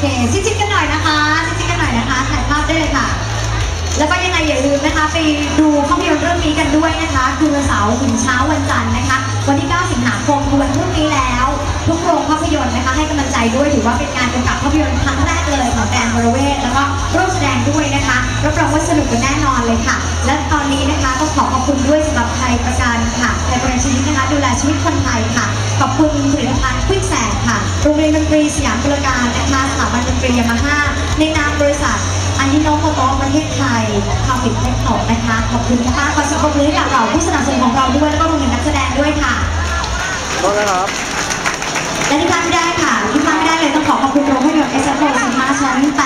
เคชิดๆกันหน่อยนะคะชิดๆกันหน่อยนะคะถ่ายภาพได้เลยค่ะ แล้วก็ยังไงอย่าลืมนะคะ ไปดูภาพยนตร์เรื่องนี้กันด้วยนะคะ คือวันเสาร์ถึงเช้าวันจันทร์นะคะ วันที่ 9 สิงหาคมคือวันพรุ่งนี้แล้ว ทุกโรงภาพยนตร์นะคะ ให้กำลังใจด้วยถือว่าเป็นงานกำกับภาพยนตร์ครั้งแรกเลยของแดนบริเวศแล้วก็ร่วมแสดงด้วยนะคะรับรองว่าสนุกกันแน่นอนเลยค่ะ และตอนนี้นะคะก็ขอขอบคุณด้วยสำหรับไทยประกันค่ะไทยประกันชีวิตนะคะดูแลชีวิตคนไทยค่ะ โรงเรียนดนตรีสยามกุลการนะคะสถาบันดนตรียามาฮ่าในนามบริษัทอันนี้น้องโมโตะประเทศไทยคาฟิเทคโนนะคะ ขอบคุณนะคะขอเสียงปรบมือให้กับเราผู้สนับสนุนของเราด้วยแล้วก็รวมถึงนักแสดงด้วยค่ะโทษนะครับและที่พลาดไม่ได้ค่ะที่พลาดไม่ได้เลยต้องขอขอบคุณโรงภาพยนตร์เอสเอฟโอสินค้าชั้น8ศูนย์ค้าเซ็นทรัลโลแห่